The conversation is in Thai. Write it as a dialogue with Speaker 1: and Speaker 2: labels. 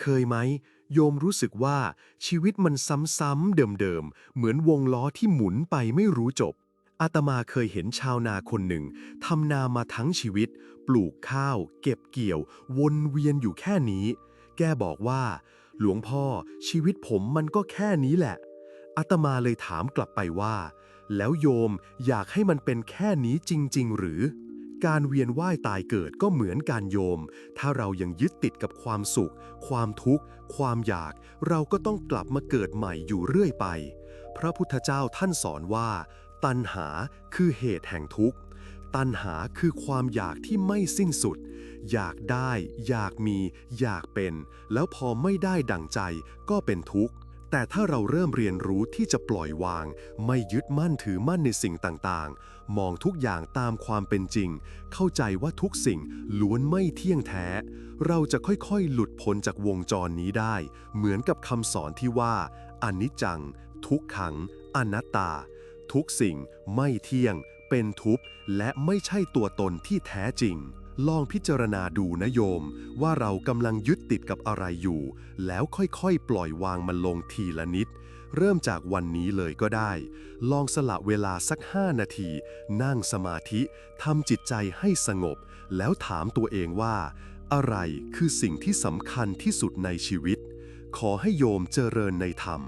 Speaker 1: เคยไหม โยมรู้สึกว่าชีวิตมันซ้ำๆเดิมๆ เหมือนวงล้อที่หมุนไปไม่รู้จบ อาตมาเคยเห็นชาวนาคนหนึ่งทำนามาทั้งชีวิต ปลูกข้าว เก็บเกี่ยว วนเวียนอยู่แค่นี้ แกบอกว่า หลวงพ่อชีวิตผมมันก็แค่นี้แหละ อาตมาเลยถามกลับไปว่า แล้วโยมอยากให้มันเป็นแค่นี้จริง ๆ หรือ การเวียนว่ายตายเกิดก็เหมือนการโยม ถ้าเรายังยึดติดกับความสุข ความทุกข์ ความอยาก เราก็ต้องกลับมาเกิดใหม่อยู่เรื่อยไป พระพุทธเจ้าท่านสอนว่า ตัณหาคือเหตุแห่งทุกข์ ตัณหาคือความอยากที่ไม่สิ้นสุด อยากได้ อยากมี อยากเป็น แล้วพอไม่ได้ดั่งใจก็เป็นทุกข์ แต่ถ้าเราเริ่มเรียนรู้ที่จะปล่อยวาง ไม่ยึดมั่นถือมั่นในสิ่งต่างๆ มองทุกอย่างตามความเป็นจริง เข้าใจว่าทุกสิ่งล้วนไม่เที่ยงแท้ เราจะค่อยๆ หลุดพ้นจากวงจรนี้ได้ เหมือนกับคำสอนที่ว่าอนิจจัง ทุกขัง อนัตตา ทุกสิ่งไม่เที่ยง เป็นทุกข์และไม่ใช่ตัวตนที่แท้จริง ลองพิจารณาดูนะโยม ว่าเรากำลังยึดติดกับอะไรอยู่ แล้วค่อยๆ ปล่อยวางมันลงทีละนิด เริ่มจากวันนี้เลยก็ได้ ลองสละเวลาสัก 5 นาที นั่งสมาธิทำจิตใจให้สงบ แล้วถามตัวเองว่า อะไรคือสิ่งที่สำคัญที่สุดในชีวิต ขอให้โยมเจริญในธรรม